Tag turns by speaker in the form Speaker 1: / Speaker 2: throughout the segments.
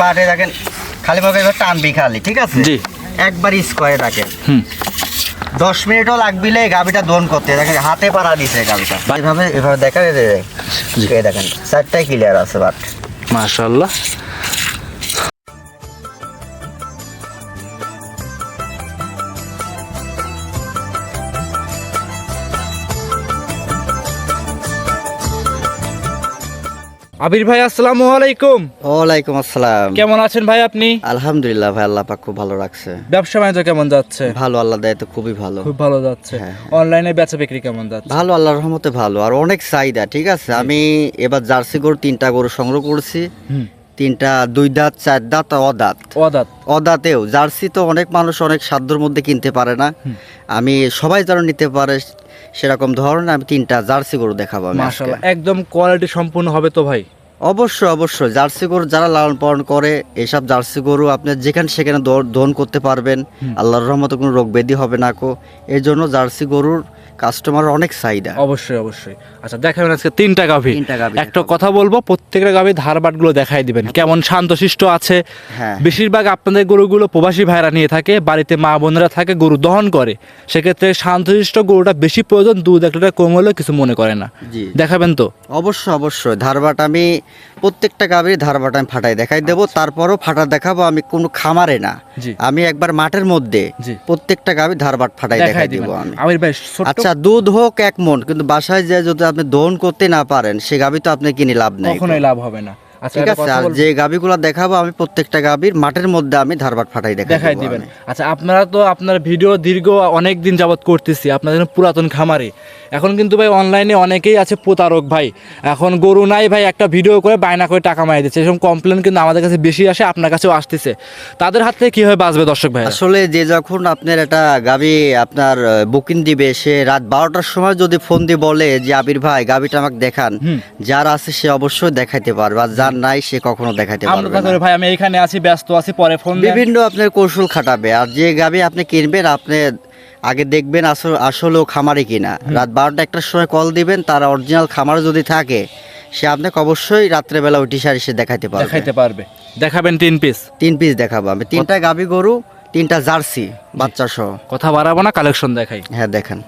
Speaker 1: বাটে দেখেন খালি ভাবে এবার টানবি খালি ঠিক আছে?
Speaker 2: জি।
Speaker 1: একবার স্কোয়ারে রাখেন।
Speaker 2: হুম।
Speaker 1: দশ মিনিটও লাগবিলে এই গাবিটা দোন করতে। দেখেন হাতে পাড়া দিছে গাবিটা। এভাবে এভাবে দেখা যায় দেখেন চারটায় ক্লিয়ার আছে বাট।
Speaker 2: মাশাল্লাহ আবির ভাই আসসালামু আলাইকুম।
Speaker 1: ওয়ালাইকুম আসসালাম।
Speaker 2: কেমন আছেন ভাই আপনি?
Speaker 1: আলহামদুলিল্লাহ ভাই আল্লাহ পাক খুব ভালো রাখছে।
Speaker 2: ব্যবসা বাণিজ্য কেমন যাচ্ছে?
Speaker 1: ভালো আল্লাহ দেয় তো খুবই ভালো।
Speaker 2: খুব ভালো যাচ্ছে।
Speaker 1: হ্যাঁ,
Speaker 2: অনলাইনে বেচা বিক্রি কেমন যাচ্ছে?
Speaker 1: ভালো আল্লাহর রহমতে ভালো। আর অনেক চাহিদা ঠিক আছে? আমি এবার জার্সি গরু তিনটা গরু সংগ্রহ করছি। তিনটা দুই দাঁত চার দাঁত অদাঁত।
Speaker 2: অদাত?
Speaker 1: অদাতেও। জার্সি তো অনেক মানুষ অনেক সাধ্যর মধ্যে কিনতে পারে না। আমি সবাই যেন নিতে পারে সেরকম ধরনের আমি তিনটা জার্সি গরু দেখাবো আমি আজকে।
Speaker 2: একদম কোয়ালিটি সম্পূর্ণ হবে তো ভাই?
Speaker 1: অবশ্যই অবশ্যই। জার্সি গরু যারা লালন পালন করে এসব জার্সি গরু আপনি যেখানে সেখানে দোহন করতে পারবেন। আল্লাহর রহমতে কোনো রোগ ব্যাধি হবে না কো। এই জন্য জার্সি গরুর কাস্টমার অনেক চাহিদা।
Speaker 2: অবশ্যই অবশ্যই। আচ্ছা দেখাবেন আজকে তিনটা গাভী।
Speaker 1: তিনটা গাভী
Speaker 2: একটা কথা বলব প্রত্যেকটা গাভী ধারবাটগুলো দেখাই দিবেন। কেমন শান্তশিষ্ট আছে।
Speaker 1: হ্যাঁ।
Speaker 2: বেশিরভাগ আপনাদের গরুগুলো প্রবাসী ভাইরা নিয়ে থাকে বাড়িতে মা বোনেরা থাকে গরু দহন করে। সেক্ষেত্রে শান্তশিষ্ট গরুটা বেশি প্রয়োজন দুধ এক লিটার কম হলেও কিছু মনে করে না।
Speaker 1: জি।
Speaker 2: দেখাবেন তো?
Speaker 1: অবশ্যই অবশ্যই। ধারবাট আমি প্রত্যেকটা গাভীর ধারবাট আমি ফাটাই দেখাই দেবো। তারপরও ফাটা দেখাবো আমি কোনো খামারে না। আমি একবার মাঠের মধ্যে। প্রত্যেকটা গাভী ধারবাট ফাটাই
Speaker 2: দেখাই
Speaker 1: দেখাই দেবো আমি।
Speaker 2: আমির ভাই ছোট্ট
Speaker 1: আচ্ছা দুধ হোক এক মন কিন্তু বাসায় যে যদি আপনি দহন করতে না পারেন সে গাভী তো আপনি কিনে লাভ নেই
Speaker 2: কখনোই লাভ হবে না।
Speaker 1: ঠিক আছে আর যে গাভীগুলো দেখাবো আমি প্রত্যেকটা গাভীর মাঠের মধ্যে আমি ধারবাট ফাটাই দেখাই
Speaker 2: দিবেন। আচ্ছা আপনারা তো আপনার ভিডিও দীর্ঘ অনেক দিন যাবত করতেছি আপনাদের পুরাতন খামারে। এখন কিন্তু ভাই অনলাইনে অনেকেই আছে প্রতারক ভাই। এখন গরু নাই ভাই একটা ভিডিও করে বায়না করে টাকা মারি দিচ্ছে। এরকম কমপ্লেন কিন্তু আমাদের কাছে বেশি আসে আপনার কাছেও আসতেছে। তাদের হাত থেকে কীভাবে বাঁচবে দর্শক ভাই
Speaker 1: আসলে যে যখন আপনার একটা গাভী আপনার বুকিং দিবে সে রাত বারোটার সময় যদি ফোন দিয়ে বলে যে আবির ভাই গাভীটা আমাকে দেখান। যার আছে সে অবশ্যই দেখাইতে পারবে। আর যার নাই সে কখনো দেখাইতে পারবে না।
Speaker 2: ভাই আমি এইখানে আছি ব্যস্ত আছি পরে ফোন
Speaker 1: বিভিন্ন আপনার কৌশল খাটাবে আর যে গাভী আপনি কিনবেন আপনি আগে দেখবেন আসলে খামারে কিনা। রাত বারোটা একটার সময় কল দিবেন তার অরিজিনাল খামার যদি থাকে সে আপনাকে অবশ্যই রাত্রেবেলা উঠি সারি সে দেখাইতে পারবে।
Speaker 2: দেখাইতে পারবে। দেখাবেন তিন পিস
Speaker 1: তিন পিস দেখাবো আমি। তিনটা গাভী গরু তিনটা জার্সি বাচ্চা সহ।
Speaker 2: কথা বাড়াবো না কালেকশন দেখাই।
Speaker 1: হ্যাঁ দেখেন।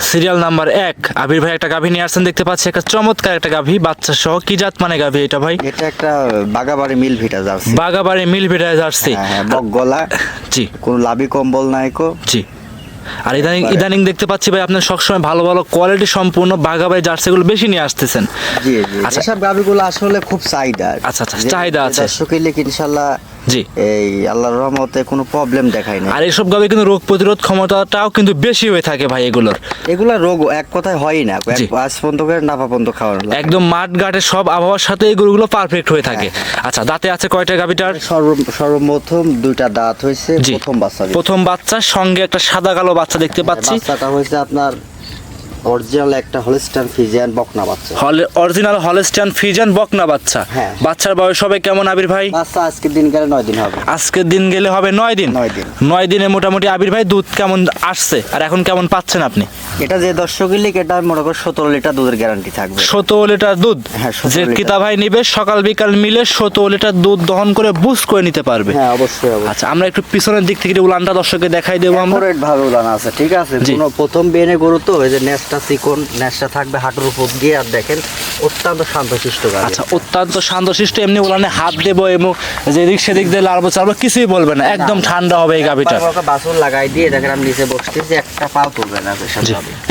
Speaker 2: সিরিয়াল নাম্বার এক। আবির ভাই একটা গাভী নিয়ে আসছেন দেখতে পাচ্ছি। একটা চমৎকার একটা গাভী বাচ্চা সহ কি জাত মানে গাভী এটা ভাই?
Speaker 1: এটা একটা বাগাবাড়ি মিল ভিটা জার্সি।
Speaker 2: বাগাবাড়ি মিল ভিটায় জার্সি।
Speaker 1: হ্যাঁ হ্যাঁ বক গলা।
Speaker 2: জি।
Speaker 1: কোনো লাভি কম্বল নাই কো।
Speaker 2: জি। আর ইদানিং ইদানিং দেখতে পাচ্ছি ভাই আপনার সবসময় ভালো ভালো কোয়ালিটি সম্পূর্ণ বাঘাবাড়ি জার্সিগুলো বেশি নিয়ে আসতেছেন।
Speaker 1: জি জি।
Speaker 2: আচ্ছা।
Speaker 1: গাভিগুলো আসলে খুব চাহিদা।
Speaker 2: আচ্ছা, আচ্ছা, চাহিদা আছে।
Speaker 1: দর্শক ইনশাল্লাহ
Speaker 2: জি।
Speaker 1: এই আল্লাহর রহমতে কোনো প্রবলেম দেখায় না
Speaker 2: আর এইসব গাভি কিন্তু রোগ প্রতিরোধ ক্ষমতাটাও কিন্তু বেশি হয়ে থাকে ভাই এগুলোর।
Speaker 1: এগুলা রোগ এক কথায় হয়ই না। আজ পর্যন্ত করে নাপা পর্যন্ত খাওয়ানো
Speaker 2: একদম মাঠ ঘাটে সব আবহাওয়ার সাথে এই গরুগুলো পারফেক্ট হয়ে থাকে। আচ্ছা দাঁতে আছে কয়টা
Speaker 1: সর্ব সর্বপ্রথম দুইটা দাঁত হয়েছে প্রথম বাচ্চা
Speaker 2: প্রথম বাচ্চার সঙ্গে একটা সাদা কালো বাচ্চা দেখতে পাচ্ছি।
Speaker 1: বাচ্চাটা হয়েছে আপনার অরিজিনাল একটা হলস্টান ফিজিয়ান বকনা বাচ্চা।
Speaker 2: হলে অরিজিনাল হলস্টান বকনা বাচ্চা।
Speaker 1: হ্যাঁ।
Speaker 2: বাচ্চার বয়স হবে কেমন আবির ভাই?
Speaker 1: বাচ্চা আজকে দিন গেলে নয় দিন হবে।
Speaker 2: আজকের দিন গেলে হবে নয় দিন?
Speaker 1: নয় দিন।
Speaker 2: নয় দিনে মোটামুটি আবির ভাই দুধ কেমন আসছে? আর এখন কেমন পাচ্ছেন আপনি?
Speaker 1: এটা যে দর্শক এটা মনে করো সতেরো লিটার দুধের গ্যারান্টি থাকবে।
Speaker 2: সতেরো লিটার দুধ?
Speaker 1: হ্যাঁ,
Speaker 2: যে কিতা ভাই নিবে সকাল বিকাল মিলে সতেরো লিটার দুধ দহন করে বুস করে নিতে পারবে।
Speaker 1: হ্যাঁ অবশ্যই
Speaker 2: আচ্ছা আমরা একটু পিছনের দিক থেকে উলানটা দর্শককে দেখাই দেবো আমরা।
Speaker 1: ভাবে উলান আছে ঠিক আছে। কোনো প্রথম বেনে গরু তো ওই যে নেসটা চিকন নেসটা থাকবে হাঁটুর উপর দিয়ে আর দেখেন অত্যন্ত শান্তশিষ্ট গাড়ি।
Speaker 2: আচ্ছা অত্যন্ত শান্তশিষ্ট এমনি উলানে হাত দেবো এবং যে দিক সেদিক দিয়ে লাড়বো চাড়বো কিছুই বলবে না একদম ঠান্ডা হবে এই গাভিটা
Speaker 1: বাসন লাগাই দিয়ে দেখেন আমি নিচে বসতেছি একটা পাও তুলবে না।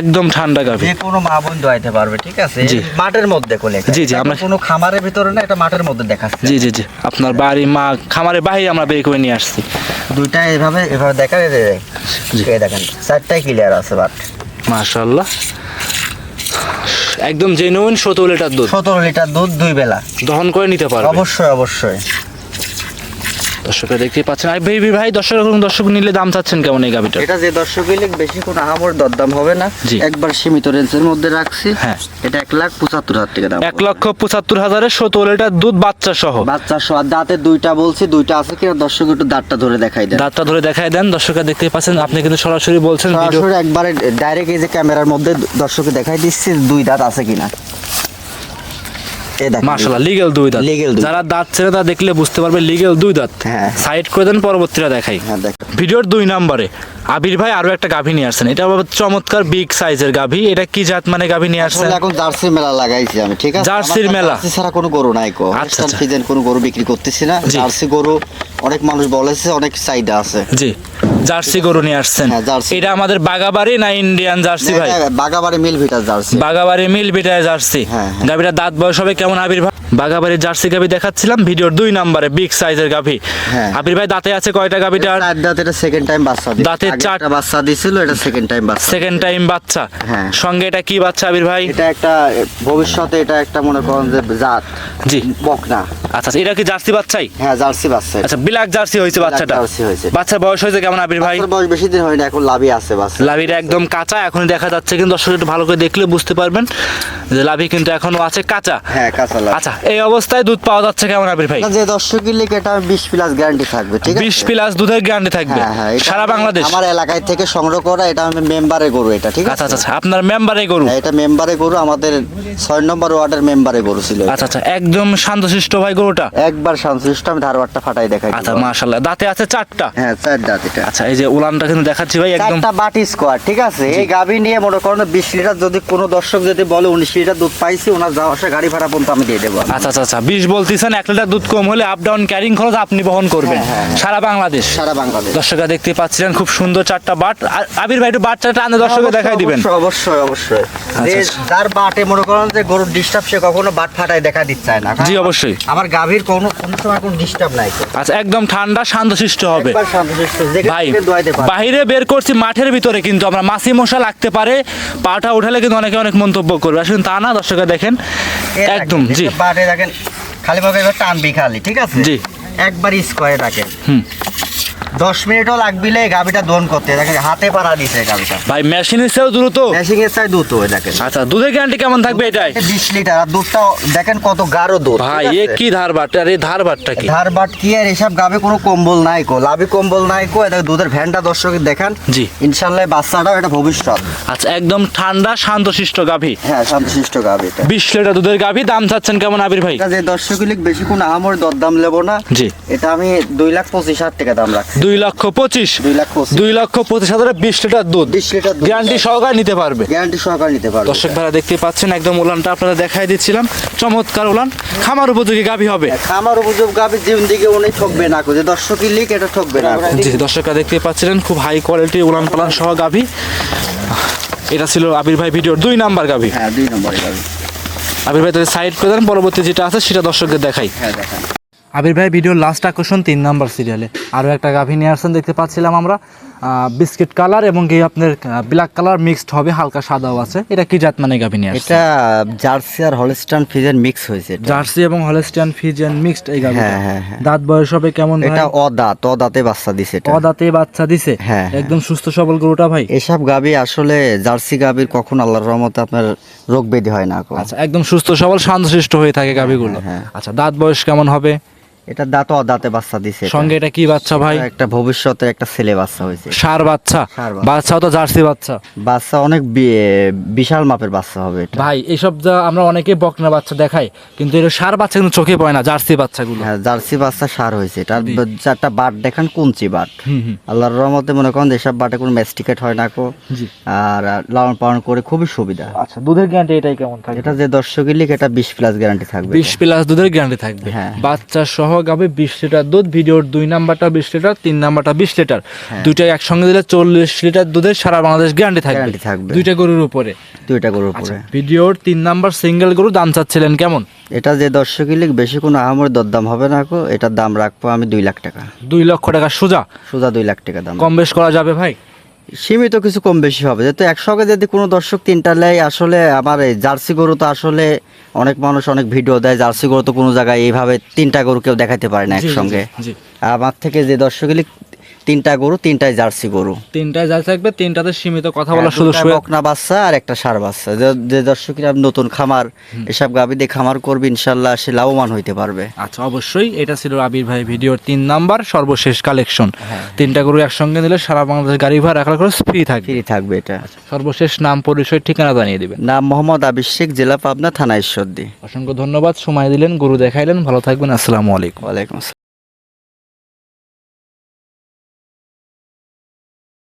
Speaker 2: একদম ঠান্ডা গাভি
Speaker 1: যে কোনো মা বোন দোয়াইতে পারবে ঠিক আছে?
Speaker 2: জি।
Speaker 1: মাঠের মধ্যে কোলে।
Speaker 2: জি, জি, আমরা-
Speaker 1: কোনো খামারের ভিতরে না এটা মাঠের মধ্যে দেখাচ্ছে।
Speaker 2: জি জি জি আপনার বাড়ি মা খামারে বাহিরে আমরা বের করে নিয়ে আসছি।
Speaker 1: দুইটা এভাবে এভাবে দেখা এই যে-
Speaker 2: জি।
Speaker 1: এই দেখেন চারটাই ক্লিয়ার আছে বাট।
Speaker 2: মাশাল্লাহ একদম জেনুইন সতেরো লিটার দুধ।
Speaker 1: সতেরো লিটার দুধ দুই বেলা।
Speaker 2: দহন করে নিতে পারবে।
Speaker 1: অবশ্যই অবশ্যই।
Speaker 2: দর্শকরা দেখতে পাচ্ছেন। আর বেবি ভাই দর্শক এখন দর্শক নিলে দাম চাচ্ছেন কেমন এই গাভিটার
Speaker 1: এটা যে দর্শক ইলেক বেশি কোনো আহামর দরদাম হবে না। একবার সীমিত রেঞ্জের মধ্যে রাখছি।
Speaker 2: হ্যাঁ।
Speaker 1: এটা এক লাখ পঁচাত্তর হাজার টাকা দাম।
Speaker 2: এক লক্ষ পঁচাত্তর হাজারের সতেরো লিটার দুধ বাচ্চা সহ
Speaker 1: বাচ্চা সহ আর দাঁতে দুইটা বলছি দুইটা আছে কিনা দর্শক একটু দাঁতটা ধরে দেখাই দেন।
Speaker 2: দাঁতটা ধরে দেখাই দেন দর্শকরা দেখতে পাচ্ছেন আপনি কিন্তু সরাসরি বলছেন ভিডিও
Speaker 1: সরাসরি একবারে ডাইরেক্ট এই যে ক্যামেরার মধ্যে দর্শকে দেখাই দিচ্ছি দুই দাঁত আছে কিনা।
Speaker 2: মাশাআল্লাহ লিগেল দুই দাঁত। যারা দাঁত ছেড়ে তা দেখলে বুঝতে পারবে লিগেল দুই দাঁত।
Speaker 1: হ্যাঁ।
Speaker 2: সাইড করে দেন দেখাই।
Speaker 1: হ্যাঁ
Speaker 2: ভিডিওর দুই নম্বরে আবির ভাই আরও একটা গাভী নিয়ে আসছেন। এটা চমৎকার বিগ সাইজের গাভী। এটা কি জাত মানে গাভী নিয়ে আসছেন?
Speaker 1: এখন মেলা লাগাইছি আমি ঠিক আছে?
Speaker 2: জার্সির মেলা?
Speaker 1: ছাড়া কোনো গরু নাই কো।
Speaker 2: আচ্ছা,
Speaker 1: আচ্ছা। কোনো গরু বিক্রি করতেছি না। জার্সি গরু অনেক মানুষ বলেছে অনেক চাহিদা আছে।
Speaker 2: জি। জার্সি গরু নিয়ে আসছেন।
Speaker 1: হ্যাঁ।
Speaker 2: এটা আমাদের বাগাবাড়ি না ইন্ডিয়ান জার্সি ভাই?
Speaker 1: বাগাবাড়ি মিল ভিটার জার্সি।
Speaker 2: বাগাবাড়ি মিল বিটায় জার্সি।
Speaker 1: হ্যাঁ।
Speaker 2: গাভীটা দাঁত বয়স হবে কেমন আবির ভাই বাগাবাড়ির জার্সি গাভী দেখাচ্ছিলাম ভিডিওর দুই নম্বরে বিগ সাইজের গাভী।
Speaker 1: হ্যাঁ।
Speaker 2: আবির ভাই দাঁতে আছে কয়টা গাভীটার?
Speaker 1: চার দাঁত এটা সেকেন্ড টাইম বাচ্চা
Speaker 2: দাঁতের
Speaker 1: আগে বাচ্চা দিছিল এটা সেকেন্ড টাইম বাচ্চা
Speaker 2: সেকেন্ড টাইম বাচ্চা।
Speaker 1: হ্যাঁ।
Speaker 2: সঙ্গে এটা কি বাচ্চা আবির ভাই?
Speaker 1: এটা একটা ভবিষ্যতে এটা একটা মনে করেন যে জাত।
Speaker 2: জি।
Speaker 1: বকনা।
Speaker 2: আচ্ছা আচ্ছা, এটা কি জার্সি বাচ্চাই?
Speaker 1: হ্যাঁ জার্সি বাচ্চা
Speaker 2: আচ্ছা ব্ল্যাক জার্সি হয়েছে বাচ্চাটা।
Speaker 1: জার্সি হয়েছে।
Speaker 2: বাচ্চার বয়স হয়েছে কেমন আবির ভাই?
Speaker 1: বয়স বেশি দিন হয়নি এখন লাভই আছে বাচ্চা।
Speaker 2: লাভিটা একদম কাঁচা এখন দেখা যাচ্ছে কিন্তু দর্শক একটু ভালো করে দেখলে বুঝতে পারবেন যে লাভি কিন্তু এখনও আছে কাঁচা।
Speaker 1: হ্যাঁ কাঁচা
Speaker 2: আচ্ছা এই অবস্থায় দুধ পাওয়া যাচ্ছে কেমন আবির ভাই?
Speaker 1: যে দর্শক এটা বিশ প্লাস গ্যারান্টি থাকবে ঠিক আছে?
Speaker 2: প্লাস দুধের গ্যারান্টি থাকবে।
Speaker 1: হ্যাঁ হ্যাঁ
Speaker 2: সারা বাংলাদেশ?
Speaker 1: আমার এলাকায় থেকে সংগ্রহ করা এটা আমি মেম্বারে গরু এটা ঠিক
Speaker 2: আচ্ছা
Speaker 1: আছে?
Speaker 2: আচ্ছা আচ্ছা আপনার মেম্বারে গরু?
Speaker 1: হ্যাঁ, এটা মেম্বারে গরু আমাদের নম্বর ওয়ার্ডের মেম্বারে গরু ছিল
Speaker 2: আচ্ছা আচ্ছা একদম শান্তশিষ্ট ভাই গরুটা?
Speaker 1: একবার সংশ্লিষ্ট আমি ধারবারটা ফাটাই দেখাই
Speaker 2: আচ্ছা দাঁতে আছে চারটা?
Speaker 1: হ্যাঁ চার দাঁত এটা।
Speaker 2: আচ্ছা এই যে উলানটা কিন্তু দেখাচ্ছি ভাই একদম
Speaker 1: চারটা বাটি স্কোয়ার ঠিক আছে? এই গাভী নিয়ে মনে করেন বিশ লিটার যদি কোনো দর্শক যদি বলে উনিশ লিটার দুধ পাইছি ওনার যাওয়া আসা গাড়ি ভাড়া পর্যন্ত আমি দিয়ে দেবো।
Speaker 2: আচ্ছা আচ্ছা আচ্ছা। বিশ বলতেছেন এক লিটার দুধ কম হলে আপ ডাউন ক্যারিং খরচ আপনি বহন করবেন।
Speaker 1: হ্যাঁ, হ্যাঁ, হ্যাঁ।
Speaker 2: সারা বাংলাদেশ।
Speaker 1: সারা বাংলাদেশ।
Speaker 2: দর্শকরা দেখতে পাচ্ছিলেন খুব সুন্দর চারটা বাট। আবির ভাই একটু বাচ্চাটা আনে দর্শককে দেখাই দিবেন।
Speaker 1: অবশ্যই, অবশ্যই অবশ্যই। যে
Speaker 2: আচ্ছা।
Speaker 1: যার বাটে মনে করেন যে গরুর ডিস্টার্ব সে কখনো বাট ফাটাই দেখা দিচ্ছে না।
Speaker 2: জি অবশ্যই।
Speaker 1: আমার গাভীর কোনো কোনো সময় কোনো ডিস্টার্ব নাই
Speaker 2: আচ্ছা একদম ঠান্ডা শান্তশিষ্ট হবে।
Speaker 1: একবার শান্তশিষ্ট যেখানে
Speaker 2: ভাই বাইরে বের করছি মাঠের ভিতরে কিন্তু আমরা মাছি মশা লাগতে পারে। পাটা উঠালে কিন্তু অনেকে অনেক মন্তব্য করবে। আসলে তা না দর্শকরা দেখেন। একদম জি।
Speaker 1: বাড়ে বাটে রাখেন খালি ভাবে টানবি খালি ঠিক আছে?
Speaker 2: জি।
Speaker 1: একবার স্কোয়ারে রাখেন।
Speaker 2: হুম।
Speaker 1: দশ মিনিটও লাগবিলে গাভিটা দোন করতে। দেখেন হাতে পাড়া দিছে গাভিটা
Speaker 2: ভাই মেশিনের চেয়েও দ্রুত?
Speaker 1: মেশিং এর চাই দুধ ওই দেখেন।
Speaker 2: আচ্ছা দুধের গ্যারান্টি কেমন থাকবে এটাই?
Speaker 1: বিশ লিটার আর দুধটা দেখেন কত গাঢ় দুধ
Speaker 2: ভাই এ কি ধার বাট আর এই ধার বাটটা কি?
Speaker 1: ধার বাট কি আর এসব গাবে কোনো কম্বল নাই কো লাভি কম্বল নাই কো। এটা দুধের ভ্যানটা দর্শকের দেখান
Speaker 2: জি।
Speaker 1: ইনশাল্লাহ বাচ্চাটাও এটা ভবিষ্যৎ।
Speaker 2: আচ্ছা একদম ঠান্ডা শান্তশিষ্ট গাভী।
Speaker 1: হ্যাঁ শান্তশিষ্ট গাবে এটা।
Speaker 2: বিশ লিটার দুধের গাভী দাম চাচ্ছেন কেমন আবির ভাই?
Speaker 1: এটা যে দর্শক লিখ বেশি কোনো আহামর দরদাম নেব না।
Speaker 2: জি।
Speaker 1: এটা আমি দুই লাখ পঁচিশ হাজার টাকা দাম
Speaker 2: দুই লক্ষ পঁচিশ।
Speaker 1: দুই
Speaker 2: লক্ষ পঁচিশ। হাজারে বিশ লিটার দুধ।
Speaker 1: বিশ লিটার।
Speaker 2: গ্যারান্টি সহকারে নিতে পারবে।
Speaker 1: গ্যারান্টি সহকারে নিতে পারবে।
Speaker 2: দর্শক ভাড়া দেখতে পাচ্ছেন একদম উলানটা আপনারা দেখাই দিচ্ছিলাম। চমৎকার উলান। খামার উপযোগী গাভী হবে।
Speaker 1: খামার উপযোগ গাবে জীবন দিকে উনি ঠকবে না যে দর্শক লিখ এটা ঠকবে না।
Speaker 2: জি দর্শকরা দেখতে পাচ্ছিলেন খুব হাই কোয়ালিটি উলান পালান সহ গাভী। এটা ছিল আবির ভাই ভিডিওর দুই নাম্বার গাভী।
Speaker 1: হ্যাঁ দুই নম্বরে গাবে
Speaker 2: আবির ভাই তাদের সাইড করে দেন পরবর্তী যেটা আছে সেটা দর্শকদের দেখাই।
Speaker 1: হ্যাঁ দেখেন।
Speaker 2: আবির ভাই ভিডিওর লাস্ট আকর্ষণ তিন নাম্বার সিরিয়ালে আরও একটা গাভী নিয়ে আসছেন দেখতে পাচ্ছিলাম আমরা। বিস্কিট কালার এবং কি আপনার ব্ল্যাক কালার মিক্সড হবে হালকা সাদাও আছে। এটা কি জাত মানে গাভী নিয়ে
Speaker 1: এটা জার্সি আর হলস্টান ফিজের মিক্স হয়েছে
Speaker 2: জার্সি এবং হলস্টিয়ান ফিজিয়ান মিক্সড এই গাভী
Speaker 1: হ্যাঁ, হ্যাঁ, হ্যাঁ।
Speaker 2: দাঁত বয়স হবে কেমন?
Speaker 1: এটা অদাঁত অদাঁতে বাচ্চা দিছে এটা।
Speaker 2: অদাঁতে বাচ্চা দিছে?
Speaker 1: হ্যাঁ।
Speaker 2: একদম সুস্থ সবল গরুটা ভাই।
Speaker 1: এসব গাবি আসলে জার্সি গাবির কখন আল্লাহর রহমতে আপনার রোগ ব্যাধি হয় না
Speaker 2: আচ্ছা একদম সুস্থ সবল শান্তশিষ্ট হয়ে থাকে গাভীগুলো।
Speaker 1: হ্যাঁ।
Speaker 2: আচ্ছা দাঁত বয়স কেমন হবে?
Speaker 1: এটা দাঁত অদাঁতে বাচ্চা দিছে
Speaker 2: সঙ্গে এটা কি বাচ্চা ভাই?
Speaker 1: একটা ভবিষ্যতে একটা ছেলে বাচ্চা হয়েছে।
Speaker 2: সার বাচ্চা?
Speaker 1: বাচ্চা।
Speaker 2: তো জার্সি বাচ্চা।
Speaker 1: বাচ্চা অনেক বিশাল মাপের বাচ্চা হবে এটা।
Speaker 2: ভাই এইসব যা আমরা অনেকে বকনা বাচ্চা দেখাই কিন্তু এটা সার বাচ্চা কিন্তু চোখে পড়ে না জার্সি বাচ্চাগুলো।
Speaker 1: হ্যাঁ জার্সি বাচ্চা সার হয়েছে। এটার চারটা বাট দেখান কুঞ্চি বাট। আল্লাহর রহমতে মনে করেন এসব বাটে কোনো ম্যাস্টিকেট হয় না কো। আর লালন পালন করে খুবই সুবিধা।
Speaker 2: আচ্ছা দুধের গ্যারান্টি এটাই কেমন থাকে
Speaker 1: এটা যে দর্শক লিখ এটা বিশ প্লাস গ্যারান্টি থাকবে।
Speaker 2: বিশ প্লাস দুধের গ্যারান্টি থাকবে।
Speaker 1: হ্যাঁ।
Speaker 2: বাচ্চা সহ গাবে বিশ লিটার দুধ ভিডিওর দুই নাম্বারটা বিশ লিটার তিন নাম্বারটা বিশ লিটার। দুইটা একসঙ্গে দিলে চল্লিশ লিটার দুধের সারা বাংলাদেশ গ্যারান্টি থাকবে।
Speaker 1: থাকবে।
Speaker 2: দুইটা গরুর উপরে।
Speaker 1: দুইটা গরুর উপরে।
Speaker 2: ভিডিওর তিন নাম্বার সিঙ্গেল গরু দাম চাচ্ছিলেন কেমন?
Speaker 1: এটা যে দর্শক লিখ বেশি কোনো আহামরি দরদাম হবে না কো এটার দাম রাখব আমি দুই লাখ টাকা।
Speaker 2: দুই লক্ষ টাকা সোজা?
Speaker 1: সোজা দুই লাখ টাকা দাম।
Speaker 2: কম বেশ করা যাবে ভাই?
Speaker 1: সীমিত কিছু কম বেশি হবে। যেহেতু একসঙ্গে যদি কোনো দর্শক তিনটা নেয় আসলে আমার এই জার্সি গরু তো আসলে অনেক মানুষ অনেক ভিডিও দেয় জার্সি গরু তো কোনো জায়গায় এইভাবে তিনটা গরু কেউ দেখাতে পারে না একসঙ্গে। আমার থেকে যে দর্শক লিখ তিনটা গরু তিনটায় জার্সি গরু।
Speaker 2: তিনটায় যা থাকবে তিনটাতে সীমিত কথা বলার
Speaker 1: হ্যাঁ,
Speaker 2: শুধু
Speaker 1: বকনা বাচ্চা আর একটা সার বাচ্চা। যে- যে দর্শকরা নতুন খামার এসব গাভী দিয়ে খামার করবে ইনশাল্লাহ সে লাভবান হইতে পারবে।
Speaker 2: আচ্ছা অবশ্যই এটা ছিল আবির ভাই ভিডিওর তিন নাম্বার সর্বশেষ কালেকশন। তিনটা গরু একসঙ্গে নিলে সারা বাংলাদেশ গাড়ি ভাড়া রাখার খরচ ফ্রি থাকবে।
Speaker 1: ফ্রি থাকবে এটা।
Speaker 2: সর্বশেষ নাম পরিচয় ঠিকানা জানিয়ে দিবেন।
Speaker 1: নাম মোহাম্মদ আবির শেখ জেলা পাবনা থানা ঈশ্বরদী।
Speaker 2: অসংখ্য ধন্যবাদ সময় দিলেন গরু দেখাইলেন ভালো থাকবেন আসসালামু আলাইকুম।
Speaker 1: ওয়ালাইকুম আসসালাম।